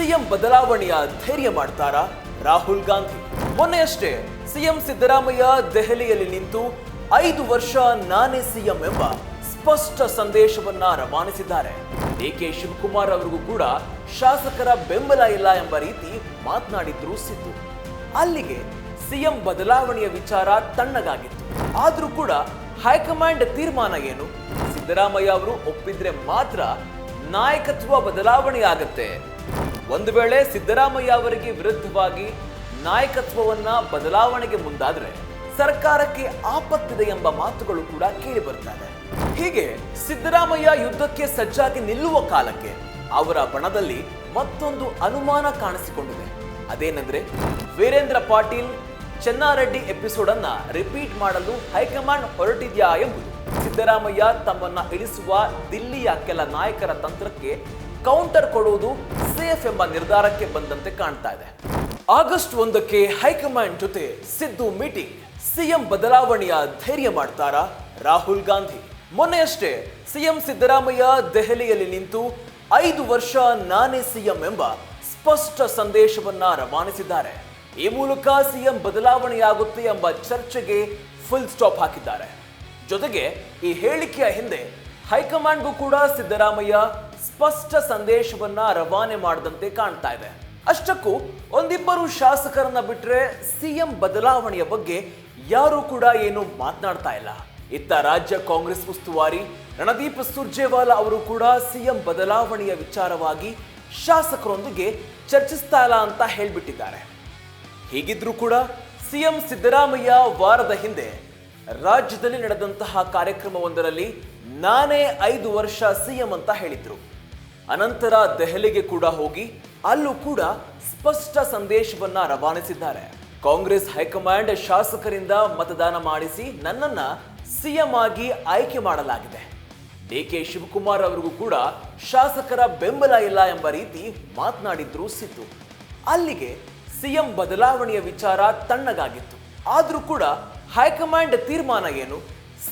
CM ಬದಲಾವಣೆಯ ಧೈರ್ಯ ಮಾಡ್ತಾರಾ? ರಾಹುಲ್ ಗಾಂಧಿ. ಮೊನ್ನೆಯಷ್ಟೇ ಸಿಎಂ ಸಿದ್ದರಾಮಯ್ಯ ದೆಹಲಿಯಲ್ಲಿ ನಿಂತು ಐದು ವರ್ಷ ನಾನೇ ಸಿಎಂ ಎಂಬ ಸ್ಪಷ್ಟ ಸಂದೇಶವನ್ನ ರವಾನಿಸಿದ್ದಾರೆ. ಡಿಕೆ ಶಿವಕುಮಾರ್ ಅವರಿಗೂ ಕೂಡ ಶಾಸಕರ ಬೆಂಬಲ ಇಲ್ಲ ಎಂಬ ರೀತಿ ಮಾತನಾಡಿದ್ರು ಸಿದ್ದು. ಅಲ್ಲಿಗೆ ಸಿಎಂ ಬದಲಾವಣೆಯ ವಿಚಾರ ತಣ್ಣಗಾಗಿತ್ತು. ಆದ್ರೂ ಕೂಡ ಹೈಕಮಾಂಡ್ ತೀರ್ಮಾನ ಏನು? ಸಿದ್ದರಾಮಯ್ಯ ಅವರು ಒಪ್ಪಿದ್ರೆ ಮಾತ್ರ ನಾಯಕತ್ವ ಬದಲಾವಣೆ ಆಗತ್ತೆ. ಒಂದು ವೇಳೆ ಸಿದ್ದರಾಮಯ್ಯ ಅವರಿಗೆ ವಿರುದ್ಧವಾಗಿ ನಾಯಕತ್ವವನ್ನ ಬದಲಾವಣೆಗೆ ಮುಂದಾದ್ರೆ ಸರ್ಕಾರಕ್ಕೆ ಆಪತ್ತಿದೆ ಎಂಬ ಮಾತುಗಳು ಕೂಡ ಕೇಳಿ ಬರ್ತವೆ ಹೀಗೆ ಸಿದ್ದರಾಮಯ್ಯ ಯುದ್ಧಕ್ಕೆ ಸಜ್ಜಾಗಿ ನಿಲ್ಲುವ ಕಾಲಕ್ಕೆ ಅವರ ಬಣದಲ್ಲಿ ಮತ್ತೊಂದು ಅನುಮಾನ ಕಾಣಿಸಿಕೊಂಡಿದೆ. ಅದೇನೆಂದ್ರೆ ವೀರೇಂದ್ರ ಪಾಟೀಲ್ ಚೆನ್ನಾರೆಡ್ಡಿ ಎಪಿಸೋಡ್ ಅನ್ನ ರಿಪೀಟ್ ಮಾಡಲು ಹೈಕಮಾಂಡ್ ಹೊರಟಿದ್ಯಾ ಎಂಬುದು. ಸಿದ್ದರಾಮಯ್ಯ ತಮ್ಮನ್ನ ಇಳಿಸುವ ದಿಲ್ಲಿಯ ಕೆಲ ನಾಯಕರ ತಂತ್ರಕ್ಕೆ ಕೌಂಟರ್ ಕೊಡುವುದು ಸೇಫ್ ಎಂಬ ನಿರ್ಧಾರಕ್ಕೆ ಬಂದಂತೆ ಕಾಣ್ತಾ ಇದೆ. ಆಗಸ್ಟ್ ಒಂದಕ್ಕೆ ಹೈಕಮಾಂಡ್ ಜೊತೆ ಸಿದ್ದು ಮೀಟಿಂಗ್ ಸಿಎಂ ಬದಲಾವಣೆಯ ಧೈರ್ಯ ಮಾಡ್ತಾರಾ? ರಾಹುಲ್ ಗಾಂಧಿ. ಮೊನ್ನೆಯಷ್ಟೇ ಸಿಎಂ ಸಿದ್ದರಾಮಯ್ಯ ದೆಹಲಿಯಲ್ಲಿ ನಿಂತು ಐದು ವರ್ಷ ನಾನೇ ಸಿಎಂ ಎಂಬ ಸ್ಪಷ್ಟ ಸಂದೇಶವನ್ನ ರವಾನಿಸಿದ್ದಾರೆ. ಈ ಮೂಲಕ ಸಿಎಂ ಬದಲಾವಣೆಯಾಗುತ್ತೆ ಎಂಬ ಚರ್ಚೆಗೆ ಫುಲ್ ಸ್ಟಾಪ್ ಹಾಕಿದ್ದಾರೆ. ಜೊತೆಗೆ ಈ ಹೇಳಿಕೆಯ ಹಿಂದೆ ಹೈಕಮಾಂಡ್ಗೂ ಕೂಡ ಸಿದ್ದರಾಮಯ್ಯ ಸ್ಪಷ್ಟ ಸಂದೇಶವನ್ನ ರವಾನೆ ಮಾಡದಂತೆ ಕಾಣ್ತಾ ಇದೆ. ಅಷ್ಟಕ್ಕೂ ಒಂದಿಬ್ಬರು ಶಾಸಕರನ್ನ ಬಿಟ್ರೆ ಸಿಎಂ ಬದಲಾವಣೆಯ ಬಗ್ಗೆ ಯಾರೂ ಕೂಡ ಏನು ಮಾತನಾಡ್ತಾ ಇಲ್ಲ. ಇತ್ತ ರಾಜ್ಯ ಕಾಂಗ್ರೆಸ್ ಉಸ್ತುವಾರಿ ರಣದೀಪ್ ಸುರ್ಜೇವಾಲಾ ಅವರು ಕೂಡ ಸಿಎಂ ಬದಲಾವಣೆಯ ವಿಚಾರವಾಗಿ ಶಾಸಕರೊಂದಿಗೆ ಚರ್ಚಿಸ್ತಾ ಇಲ್ಲ ಅಂತ ಹೇಳ್ಬಿಟ್ಟಿದ್ದಾರೆ. ಹೀಗಿದ್ರೂ ಕೂಡ ಸಿಎಂ ಸಿದ್ದರಾಮಯ್ಯ ವಾರದ ಹಿಂದೆ ರಾಜ್ಯದಲ್ಲಿ ನಡೆದಂತಹ ಕಾರ್ಯಕ್ರಮವೊಂದರಲ್ಲಿ ನಾನೇ ಐದು ವರ್ಷ ಸಿಎಂ ಅಂತ ಹೇಳಿದ್ರು. ಅನಂತರ ದೆಹಲಿಗೆ ಕೂಡ ಹೋಗಿ ಅಲ್ಲೂ ಕೂಡ ಸ್ಪಷ್ಟ ಸಂದೇಶವನ್ನ ರವಾನಿಸಿದ್ದಾರೆ. ಕಾಂಗ್ರೆಸ್ ಹೈಕಮಾಂಡ್ ಶಾಸಕರಿಂದ ಮತದಾನ ಮಾಡಿಸಿ ನನ್ನನ್ನ ಸಿಎಂ ಆಗಿ ಆಯ್ಕೆ ಮಾಡಲಾಗಿದೆ. ಡಿ ಕೆ ಶಿವಕುಮಾರ್ ಅವರಿಗೂ ಕೂಡ ಶಾಸಕರ ಬೆಂಬಲ ಇಲ್ಲ ಎಂಬ ರೀತಿ ಮಾತನಾಡಿದ್ರು ಸಿದ್ದು. ಅಲ್ಲಿಗೆ ಸಿಎಂ ಬದಲಾವಣೆಯ ವಿಚಾರ ತಣ್ಣಗಾಗಿತ್ತು. ಆದರೂ ಕೂಡ ಹೈಕಮಾಂಡ್ ತೀರ್ಮಾನ ಏನು?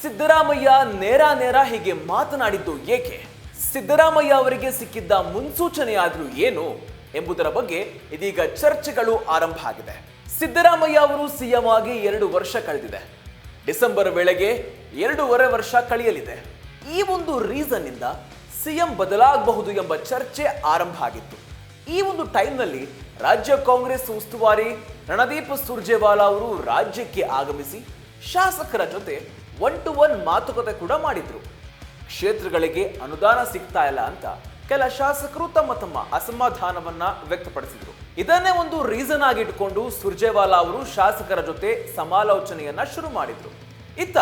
ಸಿದ್ದರಾಮಯ್ಯ ನೇರ ನೇರ ಹೀಗೆ ಮಾತನಾಡಿದ್ದು ಏಕೆ? ಸಿದ್ದರಾಮಯ್ಯ ಅವರಿಗೆ ಸಿಕ್ಕಿದ್ದ ಮುನ್ಸೂಚನೆಯಾದರೂ ಏನು ಎಂಬುದರ ಬಗ್ಗೆ ಇದೀಗ ಚರ್ಚೆಗಳು ಆರಂಭ ಆಗಿದೆ. ಸಿದ್ದರಾಮಯ್ಯ ಅವರು ಸಿಎಂ ಆಗಿ ಎರಡು ವರ್ಷ ಕಳೆದಿದೆ. ಡಿಸೆಂಬರ್ ವೇಳೆಗೆ ಎರಡೂವರೆ ವರ್ಷ ಕಳೆಯಲಿದೆ. ಈ ಒಂದು ರೀಸನ್ ಇಂದ ಸಿಎಂ ಬದಲಾಗಬಹುದು ಎಂಬ ಚರ್ಚೆ ಆರಂಭ ಆಗಿತ್ತು. ಈ ಒಂದು ಟೈಮ್ನಲ್ಲಿ ರಾಜ್ಯ ಕಾಂಗ್ರೆಸ್ ಉಸ್ತುವಾರಿ ರಣದೀಪ್ ಸುರ್ಜೇವಾಲಾ ಅವರು ರಾಜ್ಯಕ್ಕೆ ಆಗಮಿಸಿ ಶಾಸಕರ ಜೊತೆ ಒನ್ ಟು ಒನ್ ಮಾತುಕತೆ ಕೂಡ ಮಾಡಿದ್ರು. ಕ್ಷೇತ್ರಗಳಿಗೆ ಅನುದಾನ ಸಿಗ್ತಾ ಇಲ್ಲ ಅಂತ ಕೆಲ ಶಾಸಕರು ತಮ್ಮ ತಮ್ಮ ಅಸಮಾಧಾನವನ್ನ ವ್ಯಕ್ತಪಡಿಸಿದ್ರು. ಇದನ್ನೇ ಒಂದು ರೀಸನ್ ಆಗಿ ಇಟ್ಕೊಂಡು ಸುರ್ಜೇವಾಲಾ ಅವರು ಶಾಸಕರ ಜೊತೆ ಸಮಾಲೋಚನೆಯನ್ನ ಶುರು ಮಾಡಿದ್ರು. ಇತ್ತ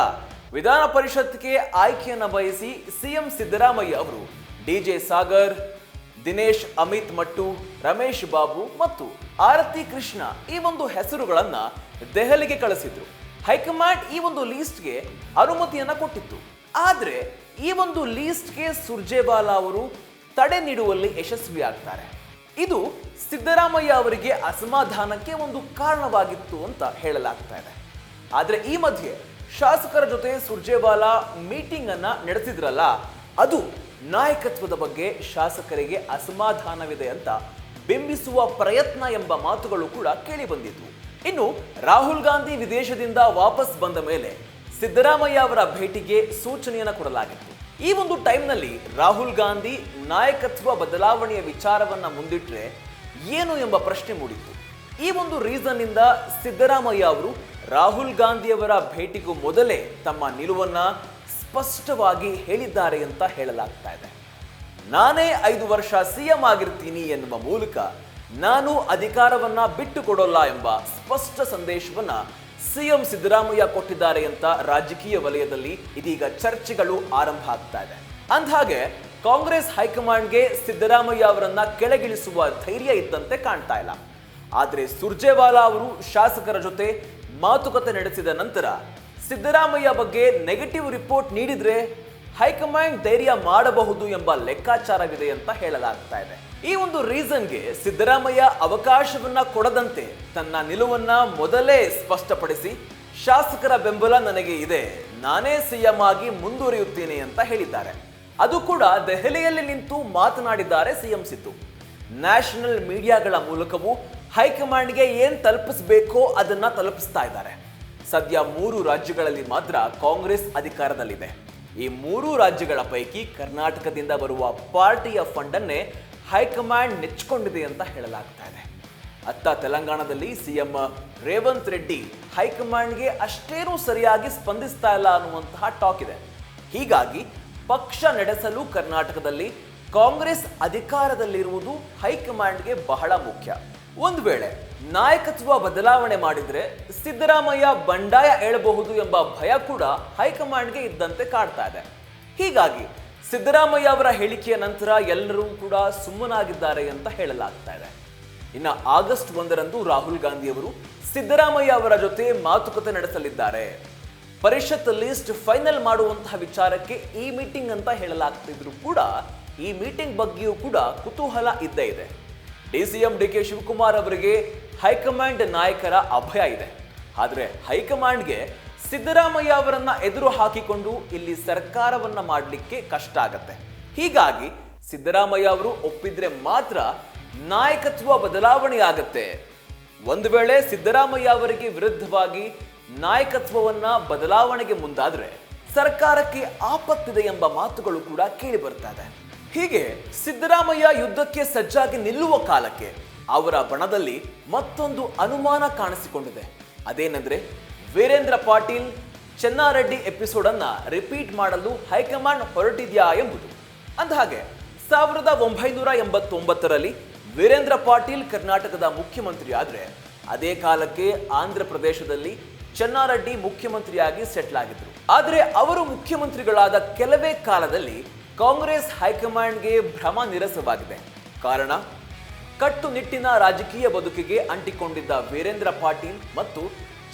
ವಿಧಾನ ಪರಿಷತ್ಗೆ ಆಯ್ಕೆಯನ್ನ ಬಯಸಿ ಸಿಎಂ ಸಿದ್ದರಾಮಯ್ಯ ಅವರು ಡಿಜೆ ಸಾಗರ್, ದಿನೇಶ್ ಅಮಿತ್ ಮಟ್ಟು, ರಮೇಶ್ ಬಾಬು ಮತ್ತು ಆರತಿ ಕೃಷ್ಣ ಈ ಒಂದು ಹೆಸರುಗಳನ್ನ ದೆಹಲಿಗೆ ಕಳಿಸಿದ್ರು. ಹೈಕಮಾಂಡ್ ಈ ಒಂದು ಲೀಸ್ಟ್ಗೆ ಅನುಮತಿಯನ್ನ ಕೊಟ್ಟಿತ್ತು. ಆದ್ರೆ ಈ ಒಂದು ಲೀಸ್ಟ್ಗೆ ಸುರ್ಜೇವಾಲಾ ಅವರು ತಡೆ ನೀಡುವಲ್ಲಿ ಯಶಸ್ವಿಯಾಗ್ತಾರೆ. ಇದು ಸಿದ್ದರಾಮಯ್ಯ ಅವರಿಗೆ ಅಸಮಾಧಾನಕ್ಕೆ ಒಂದು ಕಾರಣವಾಗಿತ್ತು ಅಂತ ಹೇಳಲಾಗ್ತಾ ಇದೆ. ಆದರೆ ಈ ಮಧ್ಯೆ ಶಾಸಕರ ಜೊತೆ ಸುರ್ಜೇವಾಲಾ ಮೀಟಿಂಗ್ ಅನ್ನ ನಡೆಸಿದ್ರಲ್ಲ, ಅದು ನಾಯಕತ್ವದ ಬಗ್ಗೆ ಶಾಸಕರಿಗೆ ಅಸಮಾಧಾನವಿದೆ ಅಂತ ಬಿಂಬಿಸುವ ಪ್ರಯತ್ನ ಎಂಬ ಮಾತುಗಳು ಕೂಡ ಕೇಳಿ ಬಂದಿದ್ವು. ಇನ್ನು ರಾಹುಲ್ ಗಾಂಧಿ ವಿದೇಶದಿಂದ ವಾಪಸ್ ಬಂದ ಮೇಲೆ ಸಿದ್ದರಾಮಯ್ಯ ಅವರ ಭೇಟಿಗೆ ಸೂಚನೆಯನ್ನು ಕೊಡಲಾಗಿತ್ತು. ಈ ಒಂದು ಟೈಮ್ನಲ್ಲಿ ರಾಹುಲ್ ಗಾಂಧಿ ನಾಯಕತ್ವ ಬದಲಾವಣೆಯ ವಿಚಾರವನ್ನು ಮುಂದಿಟ್ಟರೆ ಏನು ಎಂಬ ಪ್ರಶ್ನೆ ಮೂಡಿತ್ತು. ಈ ಒಂದು ರೀಸನ್ನಿಂದ ಸಿದ್ದರಾಮಯ್ಯ ಅವರು ರಾಹುಲ್ ಗಾಂಧಿಯವರ ಭೇಟಿಗೂ ಮೊದಲೇ ತಮ್ಮ ನಿಲುವನ್ನು ಸ್ಪಷ್ಟವಾಗಿ ಹೇಳಿದ್ದಾರೆ ಅಂತ ಹೇಳಲಾಗ್ತಾ ಇದೆ. ನಾನೇ ಐದು ವರ್ಷ ಸಿಎಂ ಆಗಿರ್ತೀನಿ ಎನ್ನುವ ಮೂಲಕ ನಾನು ಅಧಿಕಾರವನ್ನ ಬಿಟ್ಟುಕೊಡೋಲ್ಲ ಎಂಬ ಸ್ಪಷ್ಟ ಸಂದೇಶವನ್ನ ಸಿಎಂ ಸಿದ್ದರಾಮಯ್ಯ ಕೊಟ್ಟಿದ್ದಾರೆ ಅಂತ ರಾಜಕೀಯ ವಲಯದಲ್ಲಿ ಇದೀಗ ಚರ್ಚೆಗಳು ಆರಂಭ ಆಗ್ತಾ ಇದೆ. ಅಂದ್ಹಾಗೆ, ಕಾಂಗ್ರೆಸ್ ಹೈಕಮಾಂಡ್ಗೆ ಸಿದ್ದರಾಮಯ್ಯ ಅವರನ್ನ ಕೆಳಗಿಳಿಸುವ ಧೈರ್ಯ ಇದ್ದಂತೆ ಕಾಣ್ತಾ ಇಲ್ಲ. ಆದರೆ ಸುರ್ಜೇವಾಲಾ ಅವರು ಶಾಸಕರ ಜೊತೆ ಮಾತುಕತೆ ನಡೆಸಿದ ನಂತರ ಸಿದ್ದರಾಮಯ್ಯ ಬಗ್ಗೆ ನೆಗೆಟಿವ್ ರಿಪೋರ್ಟ್ ನೀಡಿದ್ರೆ ಹೈಕಮಾಂಡ್ ಧೈರ್ಯ ಮಾಡಬಹುದು ಎಂಬ ಲೆಕ್ಕಾಚಾರವಿದೆ ಅಂತ ಹೇಳಲಾಗ್ತಾ ಇದೆ. ಈ ಒಂದು ರೀಸನ್ಗೆ ಸಿದ್ದರಾಮಯ್ಯ ಅವಕಾಶವನ್ನ ಕೊಡದಂತೆ ತನ್ನ ನಿಲುವನ್ನ ಮೊದಲೇ ಸ್ಪಷ್ಟಪಡಿಸಿ, ಶಾಸಕರ ಬೆಂಬಲ ನನಗೆ ಇದೆ, ನಾನೇ ಸಿಎಂ ಆಗಿ ಮುಂದುವರಿಯುತ್ತೇನೆ ಅಂತ ಹೇಳಿದ್ದಾರೆ. ಅದು ಕೂಡ ದೆಹಲಿಯಲ್ಲಿ ನಿಂತು ಮಾತನಾಡಿದ್ದಾರೆ ಸಿಎಂ ಸಿದ್ದು. ನ್ಯಾಷನಲ್ ಮೀಡಿಯಾಗಳ ಮೂಲಕವೂ ಹೈಕಮಾಂಡ್ಗೆ ಏನ್ ತಲುಪಿಸಬೇಕೋ ಅದನ್ನ ತಲುಪಿಸ್ತಾ ಇದ್ದಾರೆ. ಸದ್ಯ ಮೂರು ರಾಜ್ಯಗಳಲ್ಲಿ ಮಾತ್ರ ಕಾಂಗ್ರೆಸ್ ಅಧಿಕಾರದಲ್ಲಿದೆ. ಈ ಮೂರು ರಾಜ್ಯಗಳ ಪೈಕಿ ಕರ್ನಾಟಕದಿಂದ ಬರುವ ಪಾರ್ಟಿಯ ಫಂಡನ್ನೇ ಹೈಕಮಾಂಡ್ ನೆಚ್ಚಿಕೊಂಡಿದೆ ಅಂತ ಹೇಳಲಾಗ್ತಾ ಇದೆ. ಅತ್ತ ತೆಲಂಗಾಣದಲ್ಲಿ ಸಿಎಂ ರೇವಂತ್ ರೆಡ್ಡಿ ಹೈಕಮಾಂಡ್ಗೆ ಅಷ್ಟೇನೂ ಸರಿಯಾಗಿ ಸ್ಪಂದಿಸ್ತಾ ಇಲ್ಲ ಅನ್ನುವಂತಹ ಟಾಕ್ ಇದೆ. ಹೀಗಾಗಿ ಪಕ್ಷ ನಡೆಸಲು ಕರ್ನಾಟಕದಲ್ಲಿ ಕಾಂಗ್ರೆಸ್ ಅಧಿಕಾರದಲ್ಲಿರುವುದು ಹೈಕಮಾಂಡ್ಗೆ ಬಹಳ ಮುಖ್ಯ. ಒಂದು ವೇಳೆ ನಾಯಕತ್ವ ಬದಲಾವಣೆ ಮಾಡಿದ್ರೆ ಸಿದ್ದರಾಮಯ್ಯ ಬಂಡಾಯ ಏಳಬಹುದು ಎಂಬ ಭಯ ಕೂಡ ಹೈಕಮಾಂಡ್ಗೆ ಇದ್ದಂತೆ ಕಾಡ್ತಾ ಇದೆ. ಹೀಗಾಗಿ ಸಿದ್ದರಾಮಯ್ಯ ಅವರ ಹೇಳಿಕೆಯ ನಂತರ ಎಲ್ಲರೂ ಕೂಡ ಸುಮ್ಮನಾಗಿದ್ದಾರೆ ಅಂತ ಹೇಳಲಾಗ್ತಾ ಇದೆ. ಇನ್ನು ಆಗಸ್ಟ್ ಒಂದರಂದು ರಾಹುಲ್ ಗಾಂಧಿ ಅವರು ಸಿದ್ದರಾಮಯ್ಯ ಅವರ ಜೊತೆ ಮಾತುಕತೆ ನಡೆಸಲಿದ್ದಾರೆ. ಪರಿಷತ್ ಲಿಸ್ಟ್ ಫೈನಲ್ ಮಾಡುವಂತಹ ವಿಚಾರಕ್ಕೆ ಈ ಮೀಟಿಂಗ್ ಅಂತ ಹೇಳಲಾಗ್ತಿದ್ರು ಕೂಡ ಈ ಮೀಟಿಂಗ್ ಬಗ್ಗೆಯೂ ಕೂಡ ಕುತೂಹಲ ಇದ್ದೇ ಇದೆ. D C M D K Shivakumar ಅವರಿಗೆ ಹೈಕಮಾಂಡ್ ನಾಯಕರ ಅಭಯ ಇದೆ. ಆದರೆ ಹೈಕಮಾಂಡ್ಗೆ ಸಿದ್ದರಾಮಯ್ಯ ಅವರನ್ನ ಎದುರು ಹಾಕಿಕೊಂಡು ಇಲ್ಲಿ ಸರ್ಕಾರವನ್ನ ಮಾಡಲಿಕ್ಕೆ ಕಷ್ಟ ಆಗತ್ತೆ. ಹೀಗಾಗಿ ಸಿದ್ದರಾಮಯ್ಯ ಅವರು ಒಪ್ಪಿದ್ರೆ ಮಾತ್ರ ನಾಯಕತ್ವ ಬದಲಾವಣೆ ಆಗತ್ತೆ. ಒಂದು ವೇಳೆ ಸಿದ್ದರಾಮಯ್ಯ ಅವರಿಗೆ ವಿರುದ್ಧವಾಗಿ ನಾಯಕತ್ವವನ್ನ ಬದಲಾವಣೆಗೆ ಮುಂದಾದ್ರೆ ಸರ್ಕಾರಕ್ಕೆ ಆಪತ್ತಿದೆ ಎಂಬ ಮಾತುಗಳು ಕೂಡ ಕೇಳಿ ಬರ್ತಾ ಇದೆ. ಹೀಗೆ ಸಿದ್ದರಾಮಯ್ಯ ಯುದ್ಧಕ್ಕೆ ಸಜ್ಜಾಗಿ ನಿಲ್ಲುವ ಕಾಲಕ್ಕೆ ಅವರ ಬಣದಲ್ಲಿ ಮತ್ತೊಂದು ಅನುಮಾನ ಕಾಣಿಸಿಕೊಂಡಿದೆ. ಅದೇನೆಂದ್ರೆ, ವೀರೇಂದ್ರ ಪಾಟೀಲ್ ಚೆನ್ನಾರೆಡ್ಡಿ ಎಪಿಸೋಡನ್ನು ರಿಪೀಟ್ ಮಾಡಲು ಹೈಕಮಾಂಡ್ ಹೊರಟಿದೆಯಾ ಎಂಬುದು. ಅಂದಹಾಗೆ, ಸಾವಿರದ ಒಂಬೈನೂರ ಎಂಬತ್ತೊಂಬತ್ತರಲ್ಲಿ ವೀರೇಂದ್ರ ಪಾಟೀಲ್ ಕರ್ನಾಟಕದ ಮುಖ್ಯಮಂತ್ರಿ ಆದ್ರೆ ಅದೇ ಕಾಲಕ್ಕೆ ಆಂಧ್ರ ಪ್ರದೇಶದಲ್ಲಿ ಚೆನ್ನಾರೆಡ್ಡಿ ಮುಖ್ಯಮಂತ್ರಿಯಾಗಿ ಸೆಟ್ಲ್ ಆಗಿದ್ರು. ಆದರೆ ಅವರು ಮುಖ್ಯಮಂತ್ರಿಗಳಾದ ಕೆಲವೇ ಕಾಲದಲ್ಲಿ ಕಾಂಗ್ರೆಸ್ ಹೈಕಮಾಂಡ್ಗೆ ಭ್ರಮ ನಿರಸವಾಗಿದೆ. ಕಾರಣ ಕಟ್ಟುನಿಟ್ಟಿನ ರಾಜಕೀಯ ಬದುಕಿಗೆ ಅಂಟಿಕೊಂಡಿದ್ದ ವೀರೇಂದ್ರ ಪಾಟೀಲ್ ಮತ್ತು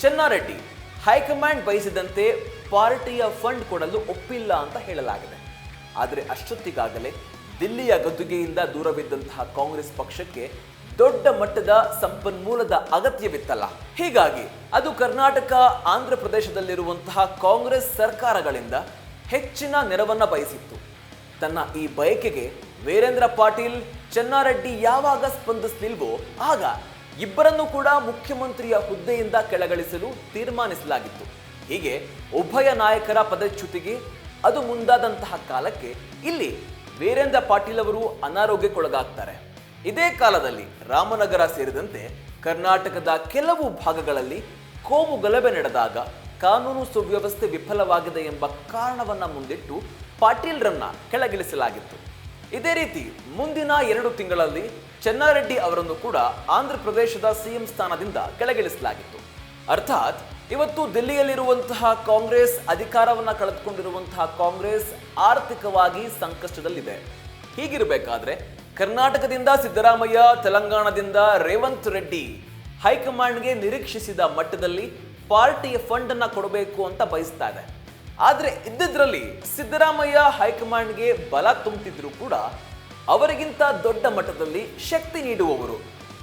ಚೆನ್ನಾರೆಡ್ಡಿ. ಹೈಕಮಾಂಡ್ ಬಯಸಿದಂತೆ ಪಾರ್ಟಿಯ ಫಂಡ್ ಕೊಡಲು ಒಪ್ಪಿಲ್ಲ ಅಂತ ಹೇಳಲಾಗಿದೆ. ಆದರೆ ಅಷ್ಟೊತ್ತಿಗಾಗಲೇ ದಿಲ್ಲಿಯ ಗದ್ದುಗೆಯಿಂದ ದೂರವಿದ್ದಂತಹ ಕಾಂಗ್ರೆಸ್ ಪಕ್ಷಕ್ಕೆ ದೊಡ್ಡ ಮಟ್ಟದ ಸಂಪನ್ಮೂಲದ ಅಗತ್ಯವಿತ್ತಲ್ಲ. ಹೀಗಾಗಿ ಅದು ಕರ್ನಾಟಕ, ಆಂಧ್ರ ಪ್ರದೇಶದಲ್ಲಿರುವಂತಹ ಕಾಂಗ್ರೆಸ್ ಸರ್ಕಾರಗಳಿಂದ ಹೆಚ್ಚಿನ ನೆರವನ್ನು ಬಯಸಿತ್ತು. ತನ್ನ ಈ ಬಯಕೆಗೆ ವೀರೇಂದ್ರ ಪಾಟೀಲ್ ಚೆನ್ನಾರೆಡ್ಡಿ ಯಾವಾಗ ಸ್ಪಂದಿಸಲಿಲ್ವೋ ಆಗ ಇಬ್ಬರನ್ನು ಕೂಡ ಮುಖ್ಯಮಂತ್ರಿಯ ಹುದ್ದೆಯಿಂದ ಕೆಳಗಿಳಿಸಲು ತೀರ್ಮಾನಿಸಲಾಗಿತ್ತು. ಹೀಗೆ ಉಭಯ ನಾಯಕರ ಪದಚ್ಯುತಿಗೆ ಅದು ಮುಂದಾದಂತಹ ಕಾಲಕ್ಕೆ ಇಲ್ಲಿ ವೀರೇಂದ್ರ ಪಾಟೀಲ್ ಅವರು ಅನಾರೋಗ್ಯಕ್ಕೊಳಗಾಗ್ತಾರೆ. ಇದೇ ಕಾಲದಲ್ಲಿ ರಾಮನಗರ ಸೇರಿದಂತೆ ಕರ್ನಾಟಕದ ಕೆಲವು ಭಾಗಗಳಲ್ಲಿ ಕೋಮು ಗಲಭೆ ನಡೆದಾಗ ಕಾನೂನು ಸುವ್ಯವಸ್ಥೆ ವಿಫಲವಾಗಿದೆ ಎಂಬ ಕಾರಣವನ್ನು ಮುಂದಿಟ್ಟು ಪಾಟೀಲ್ರನ್ನ ಕೆಳಗಿಳಿಸಲಾಗಿತ್ತು. ಇದೇ ರೀತಿ ಮುಂದಿನ ಎರಡು ತಿಂಗಳಲ್ಲಿ ಚೆನ್ನಾರೆಡ್ಡಿ ಅವರನ್ನು ಕೂಡ ಆಂಧ್ರ ಪ್ರದೇಶದ ಸಿಎಂ ಸ್ಥಾನದಿಂದ ಕೆಳಗಿಳಿಸಲಾಗಿತ್ತು. ಅರ್ಥಾತ್ ಇವತ್ತು ದಿಲ್ಲಿಯಲ್ಲಿರುವಂತಹ ಕಾಂಗ್ರೆಸ್ ಅಧಿಕಾರವನ್ನ ಕಳೆದುಕೊಂಡಿರುವಂತಹ ಕಾಂಗ್ರೆಸ್ ಆರ್ಥಿಕವಾಗಿ ಸಂಕಷ್ಟದಲ್ಲಿದೆ. ಹೀಗಿರಬೇಕಾದ್ರೆ ಕರ್ನಾಟಕದಿಂದ ಸಿದ್ದರಾಮಯ್ಯ, ತೆಲಂಗಾಣದಿಂದ ರೇವಂತ್ ರೆಡ್ಡಿ ಹೈಕಮಾಂಡ್ಗೆ ನಿರೀಕ್ಷಿಸಿದ ಮಟ್ಟದಲ್ಲಿ ಪಾರ್ಟಿಯ ಫಂಡ್ ಅನ್ನ ಕೊಡಬೇಕು ಅಂತ ಬಯಸ್ತಾ ಇದೆ. ಆದ್ರೆ ಇದ್ದಿದ್ರಲ್ಲಿ ಸಿದ್ದರಾಮಯ್ಯ ಹೈಕಮಾಂಡ್ಗೆ ಬಲ ತುಂಬುತ್ತಿದ್ರು ಕೂಡ ಅವರಿಗಿಂತ ದೊಡ್ಡ ಮಟ್ಟದಲ್ಲಿ ಶಕ್ತಿ ನೀಡುವವರು.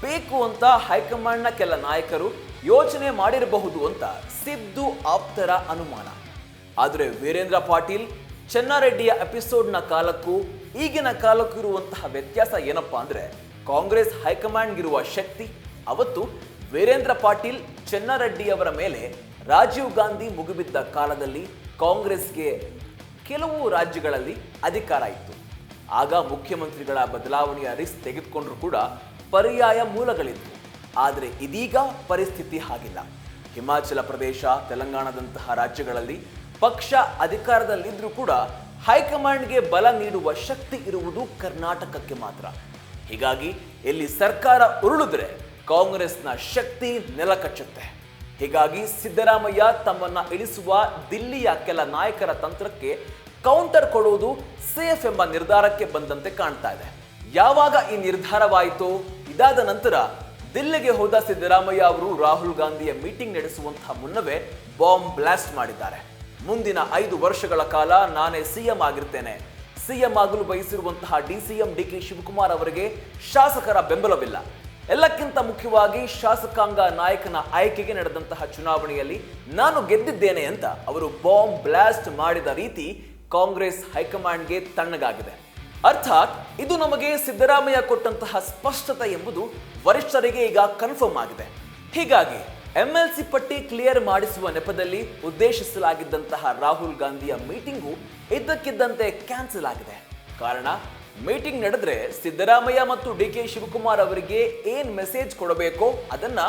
ಬೇಕು ಅಂತ ಹೈಕಮಾಂಡ್ನ ಕೆಲ ನಾಯಕರು ಯೋಚನೆ ಮಾಡಿರಬಹುದು ಅಂತ ಸಿದ್ದು ಆಪ್ತರ ಅನುಮಾನ. ಆದರೆ ವೀರೇಂದ್ರ ಪಾಟೀಲ್, ಚೆನ್ನಾರೆಡ್ಡಿಯ ಎಪಿಸೋಡ್ನ ಕಾಲಕ್ಕೂ ಈಗಿನ ಕಾಲಕ್ಕೂ ಇರುವಂತಹ ವ್ಯತ್ಯಾಸ ಏನಪ್ಪಾ ಅಂದ್ರೆ ಕಾಂಗ್ರೆಸ್ ಹೈಕಮಾಂಡ್ಗಿರುವ ಶಕ್ತಿ, ಅವತ್ತು ವೀರೇಂದ್ರ ಪಾಟೀಲ್, ಚೆನ್ನಾರೆಡ್ಡಿಯವರ ಮೇಲೆ ರಾಜೀವ್ ಗಾಂಧಿ ಮುಗಿಬಿದ್ದ ಕಾಲದಲ್ಲಿ ಕಾಂಗ್ರೆಸ್ಗೆ ಕೆಲವು ರಾಜ್ಯಗಳಲ್ಲಿ ಅಧಿಕಾರ ಇತ್ತು. ಆಗ ಮುಖ್ಯಮಂತ್ರಿಗಳ ಬದಲಾವಣೆಯ ರಿಸ್ಕ್ ತೆಗೆದುಕೊಂಡ್ರು ಕೂಡ ಪರ್ಯಾಯ ಮೂಲಗಳಿತ್ತು ಆದರೆ ಇದೀಗ ಪರಿಸ್ಥಿತಿ ಹಾಗಿಲ್ಲ. ಹಿಮಾಚಲ ಪ್ರದೇಶ, ತೆಲಂಗಾಣದಂತಹ ರಾಜ್ಯಗಳಲ್ಲಿ ಪಕ್ಷ ಅಧಿಕಾರದಲ್ಲಿದ್ದರೂ ಕೂಡ ಹೈಕಮಾಂಡ್ಗೆ ಬಲ ನೀಡುವ ಶಕ್ತಿ ಇರುವುದು ಕರ್ನಾಟಕಕ್ಕೆ ಮಾತ್ರ. ಹೀಗಾಗಿ ಇಲ್ಲಿ ಸರ್ಕಾರ ಉರುಳಿದ್ರೆ ಕಾಂಗ್ರೆಸ್ನ ಶಕ್ತಿ ನೆಲಕಚ್ಚುತ್ತೆ. ಹೀಗಾಗಿ ಸಿದ್ದರಾಮಯ್ಯ ತಮ್ಮನ್ನ ಇಳಿಸುವ ದಿಲ್ಲಿಯ ಕೆಲ ನಾಯಕರ ತಂತ್ರಕ್ಕೆ ಕೌಂಟರ್ ಕೊಡುವುದು ಸೇಫ್ ಎಂಬ ನಿರ್ಧಾರಕ್ಕೆ ಬಂದಂತೆ ಕಾಣ್ತಾ ಇದೆ. ಯಾವಾಗ ಈ ನಿರ್ಧಾರವಾಯಿತು? ಇದಾದ ನಂತರ ದಿಲ್ಲಿಗೆ ಹೋದ ಸಿದ್ದರಾಮಯ್ಯ ಅವರು ರಾಹುಲ್ ಗಾಂಧಿಯ ಮೀಟಿಂಗ್ ನಡೆಸುವಂತಹ ಮುನ್ನವೇ ಬಾಂಬ್ ಬ್ಲಾಸ್ಟ್ ಮಾಡಿದ್ದಾರೆ. ಮುಂದಿನ ಐದು ವರ್ಷಗಳ ಕಾಲ ನಾನೇ ಸಿಎಂ ಆಗಿರ್ತೇನೆ. ಸಿಎಂ ಆಗಲು ಬಯಸಿರುವಂತಹ ಡಿ ಕೆ ಶಿವಕುಮಾರ್ ಅವರಿಗೆ ಶಾಸಕರ ಬೆಂಬಲವಿಲ್ಲ. ಎಲ್ಲಕ್ಕಿಂತ ಮುಖ್ಯವಾಗಿ ಶಾಸಕಾಂಗ ನಾಯಕನ ಆಯ್ಕೆಗೆ ನಡೆದಂತಹ ಚುನಾವಣೆಯಲ್ಲಿ ನಾನು ಗೆದ್ದಿದ್ದೇನೆ ಅಂತ ಅವರು ಬಾಂಬ್ ಬ್ಲಾಸ್ಟ್ ಮಾಡಿದ ರೀತಿ ಕಾಂಗ್ರೆಸ್ ಹೈಕಮಾಂಡ್ಗೆ ತಣ್ಣಗಾಗಿದೆ. ಅರ್ಥಾತ್ ಇದು ನಮಗೆ ಸಿದ್ದರಾಮಯ್ಯ ಕೊಟ್ಟಂತಹ ಸ್ಪಷ್ಟತೆ ಎಂಬುದು ವರಿಷ್ಠರಿಗೆ ಈಗ ಕನ್ಫರ್ಮ್ ಆಗಿದೆ. ಹೀಗಾಗಿ ಎಂಎಲ್ಸಿ ಪಟ್ಟಿ ಕ್ಲಿಯರ್ ಮಾಡಿಸುವ ನೆಪದಲ್ಲಿ ಉದ್ದೇಶಿಸಲಾಗಿದ್ದಂತಹ ರಾಹುಲ್ ಗಾಂಧಿಯ ಮೀಟಿಂಗು ಇದ್ದಕ್ಕಿದ್ದಂತೆ ಕ್ಯಾನ್ಸಲ್ ಆಗಿದೆ. ಕಾರಣ ಮೀಟಿಂಗ್ ನಡೆದ್ರೆ ಸಿದ್ದರಾಮಯ್ಯ ಮತ್ತು ಡಿ ಕೆ ಶಿವಕುಮಾರ್ ಅವರಿಗೆ ಏನ್ ಮೆಸೇಜ್ ಕೊಡಬೇಕೋ ಅದನ್ನ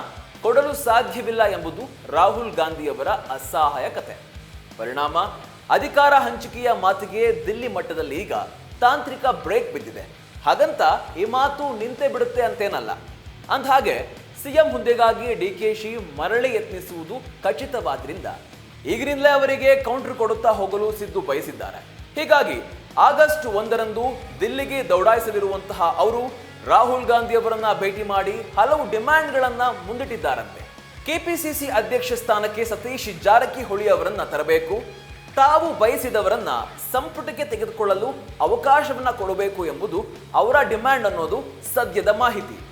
ಕೊಡಲು ಸಾಧ್ಯವಿಲ್ಲ ಎಂಬುದು ರಾಹುಲ್ ಗಾಂಧಿ ಅವರ ಅಸಹಾಯ ಅಸಹಾಯಕತೆ ಪರಿಣಾಮ? ಅಧಿಕಾರ ಹಂಚಿಕೆಯ ಮಾತಿಗೆ ದಿಲ್ಲಿ ಮಟ್ಟದಲ್ಲಿ ಈಗ ತಾಂತ್ರಿಕ ಬ್ರೇಕ್ ಬಿದ್ದಿದೆ. ಹಾಗಂತ ಈ ಮಾತು ನಿಂತೆ ಬಿಡುತ್ತೆ ಅಂತೇನಲ್ಲ. ಅಂದಹಾಗೆ ಸಿಎಂ ಹುದ್ದೆಗಾಗಿ ಡಿ ಕೆ ಶಿ ಮರಳಿ ಯತ್ನಿಸುವುದು ಖಚಿತವಾದ್ರಿಂದ ಈಗಿನಿಂದಲೇ ಅವರಿಗೆ ಕೌಂಟರ್ ಕೊಡುತ್ತಾ ಹೋಗಲು ಸಿದ್ದು ಬಯಸಿದ್ದಾರೆ. ಹೀಗಾಗಿ ಆಗಸ್ಟ್ ಒಂದರಂದು ದಿಲ್ಲಿಗೆ ದೌಡಾಯಿಸಲಿರುವಂತಹ ಅವರು ರಾಹುಲ್ ಗಾಂಧಿ ಅವರನ್ನ ಭೇಟಿ ಮಾಡಿ ಹಲವು ಡಿಮ್ಯಾಂಡ್ಗಳನ್ನ ಮುಂದಿಟ್ಟಿದ್ದಾರಂತೆ. ಕೆಪಿಸಿಸಿ ಅಧ್ಯಕ್ಷ ಸ್ಥಾನಕ್ಕೆ ಸತೀಶ್ ಜಾರಕಿಹೊಳಿ ಅವರನ್ನ ತರಬೇಕು. ತಾವು ಬಯಸಿದವರನ್ನ ಸಂಪುಟಕ್ಕೆ ತೆಗೆದುಕೊಳ್ಳಲು ಅವಕಾಶವನ್ನ ಕೊಡಬೇಕು ಎಂಬುದು ಅವರ ಡಿಮ್ಯಾಂಡ್ ಅನ್ನೋದು ಸದ್ಯದ ಮಾಹಿತಿ.